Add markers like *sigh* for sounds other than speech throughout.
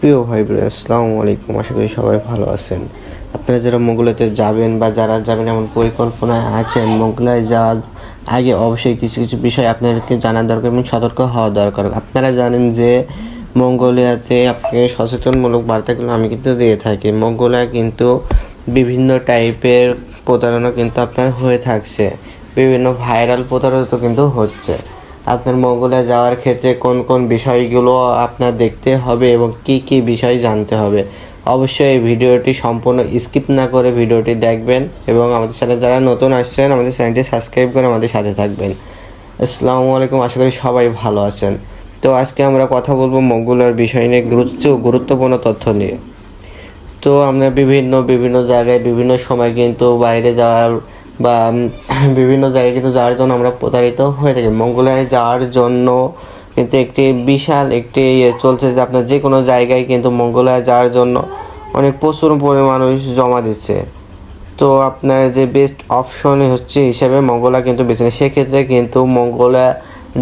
প্রিয় ভাই বোন আসসালামু আলাইকুম। আশা করি সবাই ভালো আছেন। আপনারা যারা মোগলাতে যাবেন বা যারা যাবেন এমন পরিকল্পনায় আছেন, মোগলায় যাওয়ার আগে অবশ্যই কিছু কিছু বিষয় আপনাদেরকে জানা দরকার এবং সতর্ক হওয়া দরকার। আপনারা জানেন যে মঙ্গোলিয়াতে আপনাকে সচেতনমূলক বার্তাগুলো আমি কিন্তু দিয়ে থাকি। মঙ্গোলিয়া কিন্তু বিভিন্ন টাইপের প্রতারণা কিন্তু আপনার হয়ে থাকছে। বিভিন্ন ভাইরাল প্রতারণা তো কিন্তু হচ্ছে। আপনার মঙ্গলে যাওয়ার ক্ষেত্রে কোন কোন বিষয়গুলো আপনার দেখতে হবে এবং কি কি বিষয় জানতে হবে। অবশ্যই এই ভিডিওটি সম্পূর্ণ স্কিপ না করে ভিডিওটি দেখবেন এবং আমাদের চ্যানেল যারা নতুন আসছেন, আমাদের চ্যানেলটি সাবস্ক্রাইব করে আমাদের সাথে থাকবেন। আসসালামু আলাইকুম, আশা করি সবাই ভালো আছেন। তো আজকে আমরা কথা বলব মঙ্গলের বিষয় নিয়ে, গুরুত্ব, গুরুত্বপূর্ণ তথ্য নিয়ে। তো আমরা বিভিন্ন বিভিন্ন জায়গায় বিভিন্ন সময় কিন্তু বাইরে যাওয়ার বা *clears throat* বিভিন্ন জায়গায় কিন্তু যাওয়ার জন্য আমরা প্রতারিত হয়ে থাকি। মঙ্গলায় যাওয়ার জন্য কিন্তু একটি বিশাল একটি ইয়ে চলছে যে আপনার যে কোনো জায়গায় কিন্তু মঙ্গলায় যাওয়ার জন্য অনেক প্রচুর পরিমাণ মানুষ জমা দিচ্ছে। তো আপনার যে বেস্ট অপশন হচ্ছে হিসেবে মঙ্গলা কিন্তু বেছে নেয়। সেক্ষেত্রে কিন্তু মঙ্গলা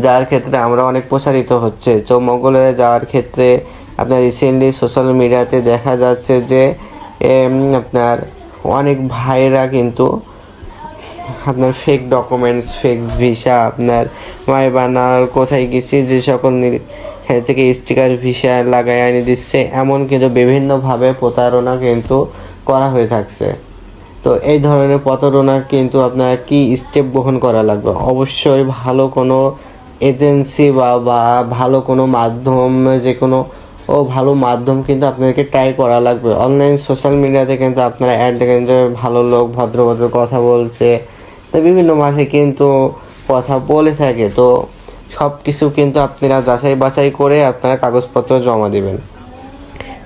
যাওয়ার ক্ষেত্রে আমরা অনেক প্রসারিত হচ্ছে। তো মঙ্গলে যাওয়ার ক্ষেত্রে আপনার রিসেন্টলি সোশ্যাল মিডিয়াতে দেখা যাচ্ছে যে আপনার অনেক ভাইরা কিন্তু আপনার ফেক ডকুমেন্টস ফেক ভিসা আপনার মায় বানার কোথায় গেছি, যে সকল থেকে স্টিকার ভিসা লাগাই আনি দিচ্ছে, এমন কিন্তু বিভিন্নভাবে প্রতারণা কিন্তু করা হয়ে থাকছে। তো এই ধরনের প্রতারণা কিন্তু আপনার কি স্টেপ গ্রহণ করা লাগবে? অবশ্যই ভালো কোনো এজেন্সি বা বা ভালো কোনো মাধ্যম, যে কোনো, ও ভালো মাধ্যম কিন্তু আপনাদেরকে ট্রাই করা লাগবে। অনলাইন সোশ্যাল মিডিয়াতে কিন্তু আপনারা অ্যাড দেখেন যে ভালো লোক, ভদ্র ভদ্র কথা বলছে বিভিন্ন ভাষায় কিন্তু কথা বলে থাকে। তো সব কিছু কিন্তু আপনারা যাচাই বাছাই করে আপনারা কাগজপত্র জমা দিবেন।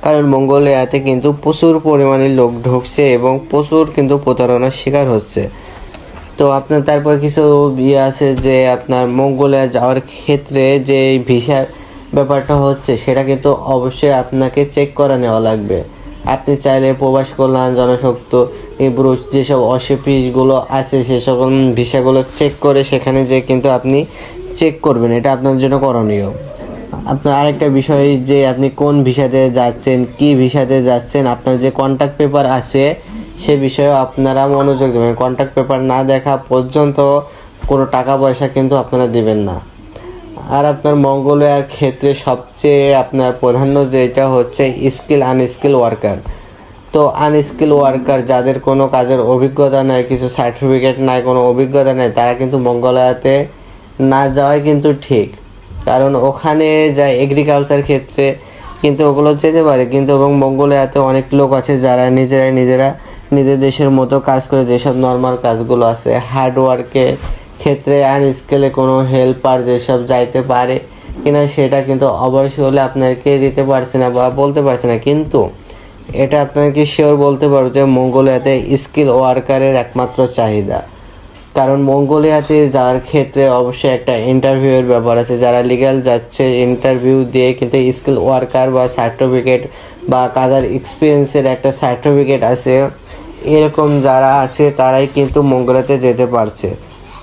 কারণ মঙ্গোলিয়াতে কিন্তু প্রচুর পরিমাণে লোক ঢুকছে এবং প্রচুর কিন্তু প্রতারণার শিকার হচ্ছে। তো আপনার তারপর কিছু ইয়ে আছে যে আপনার মঙ্গোলিয়া যাওয়ার ক্ষেত্রে যে ভিসার ব্যাপারটা হচ্ছে, সেটা কিন্তু অবশ্যই আপনাকে চেক করে নেওয়া লাগবে। আপনি চাইলে প্রবাস কল্যাণ, জনশক্ত ব্রুশ যেসব অসুপিসগুলো আছে সে সকল ভিসাগুলো চেক করে সেখানে যে কিন্তু আপনি চেক করবেন। এটা আপনার জন্য করণীয়। আপনার আরেকটা বিষয় যে আপনি কোন ভিসাতে যাচ্ছেন, কি ভিসাতে যাচ্ছেন, আপনার যে কন্ট্যাক্ট পেপার আছে সে বিষয়ে আপনারা মনোযোগ দেবেন। কন্ট্যাক্ট পেপার না দেখা পর্যন্ত কোনো টাকা পয়সা কিন্তু আপনারা দেবেন না। আর আপনার মঙ্গোলিয়ার ক্ষেত্রে সবচেয়ে আপনার প্রাধান্য যেটা হচ্ছে স্কিল আনস্কিল ওয়ার্কার তো আনস্কিল ওয়ার্কার যাদের কোনো কাজের অভিজ্ঞতা নাই, কিছু সার্টিফিকেট নাই, কোনো অভিজ্ঞতা নাই, তারা কিন্তু মঙ্গলয়াতে না যাওয়াই কিন্তু ঠিক। কারণ ওখানে যা এগ্রিকালচার ক্ষেত্রে কিন্তু ওগুলো যেতে পারে, কিন্তু এবং মঙ্গলয়াতে অনেক লোক আছে যারা নিজেরাই নিজেরা নিজের দেশের মতো কাজ করে, যেসব নর্মাল কাজগুলো আছে হার্ড ওয়ার্কের ক্ষেত্রে আনস্কেলে কোনো হেল্পার যেসব যাইতে পারে কিনা সেটা কিন্তু অবশ্যই হলে আপনাকে দিতে পারছে না বা বলতে পারছে না। কিন্তু এটা আপনাকে শিওর বলতে পারব যে মঙ্গোলিয়াতে স্কিল ওয়ার্কারের একমাত্র চাহিদা। কারণ মঙ্গোলিয়াতে যাওয়ার ক্ষেত্রে অবশ্যই একটা ইন্টারভিউয়ের ব্যাপার আছে। যারা লিগ্যাল যাচ্ছে ইন্টারভিউ দিয়ে কিন্তু স্কিল ওয়ার্কার বা সার্টিফিকেট বা কাজার এক্সপিরিয়েন্সের একটা সার্টিফিকেট আছে। এরকম যারা আছে, তারাই কিন্তু মঙ্গোলিয়াতে যেতে পারছে।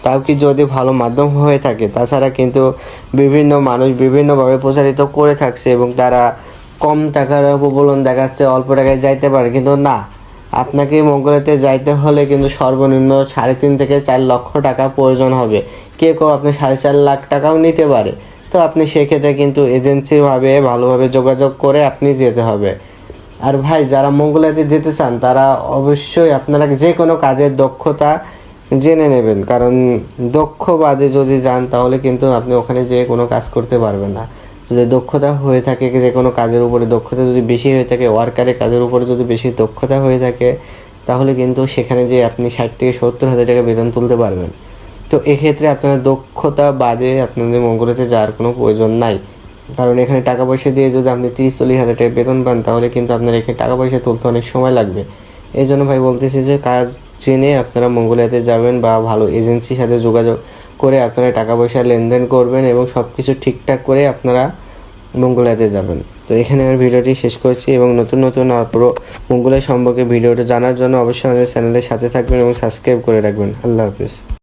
তাও কি যদি ভালো মাধ্যম হয়ে থাকে? তাছাড়া কিন্তু বিভিন্ন মানুষ বিভিন্নভাবে প্রচারিত করে থাকছে এবং তারা কম টাকার প্রবলন দেখাচ্ছে, অল্প টাকায় যাইতে পারে। কিন্তু না, আপনাকে মঙ্গলাতে যাইতে হলে কিন্তু সর্বনিম্ন সাড়ে তিন থেকে চার লক্ষ টাকা প্রয়োজন হবে। কে কেউ আপনি সাড়ে চার লাখ টাকাও নিতে পারে। তো আপনি সেক্ষেত্রে কিন্তু এজেন্সিভাবে ভালোভাবে যোগাযোগ করে আপনি যেতে হবে। আর ভাই, যারা মঙ্গলাতে যেতে চান, তারা অবশ্যই আপনারা যে কোনো কাজের দক্ষতা জেনে নেবেন, কারণ দক্ষ বাদে যদি যান, তাহলে কিন্তু আপনি ওখানে যেয়ে কোনো কাজ করতে পারবেন না। যদি দক্ষতা হয়ে থাকে, যে কোনো কাজের উপরে দক্ষতা যদি বেশি হয়ে থাকে ওয়ার্কারের কাজের উপরে যদি বেশি দক্ষতা হয়ে থাকে, তাহলে কিন্তু সেখানে যে আপনি ষাট থেকে সত্তর হাজার টাকা বেতন তুলতে পারবেন। তো এক্ষেত্রে আপনার দক্ষতা বাদে আপনাদের মঙ্গলেতে যাওয়ার কোনো প্রয়োজন নাই। কারণ এখানে টাকা পয়সা দিয়ে যদি আপনি তিরিশ, চল্লিশ হাজার টাকা বেতন পান, তাহলে কিন্তু আপনার এখানে টাকা পয়সা তুলতে অনেক সময় লাগবে। এই জন্য ভাই বলতেছি যে কাজ জেনে আপনারা মঙ্গলিয়াতে যাবেন বা ভালো এজেন্সির সাথে যোগাযোগ করে আপনারা টাকা পয়সা লেনদেন করবেন এবং সব কিছু ঠিকঠাক করে আপনারা মঙ্গলিয়াতে যাবেন। তো এখানে আমার ভিডিওটি শেষ করছি এবং নতুন নতুন পুরো মঙ্গোলিয়া সম্পর্কে ভিডিওটা জানার জন্য অবশ্যই আমাদের চ্যানেলের সাথে থাকবেন এবং সাবস্ক্রাইব করে রাখবেন। আল্লাহ হাফিজ।